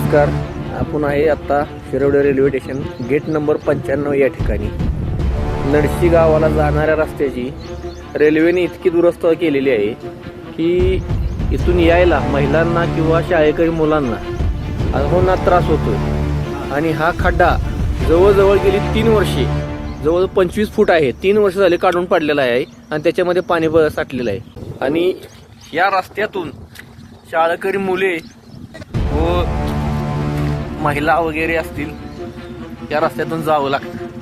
नमस्कार. आपण आहे आत्ता Shirwade railway station gate number पंच्याण्णव या ठिकाणी. नडशी गावाला जाणाऱ्या रस्त्याची रेल्वेने इतकी दुरस्त केलेली आहे की इथून यायला महिलांना किंवा शाळेकरी मुलांना अहोना त्रास होतो आणि हा खड्डा जवळजवळ गेली तीन वर्षे जवळ पंचवीस फूट आहे. तीन वर्ष झाले काढून पडलेला आहे आणि त्याच्यामध्ये पाणी साठलेलं आहे. आणि या रस्त्यातून शाळकरी मुले व महिला वगैरे असतील या रस्त्यातून जावं लागतं.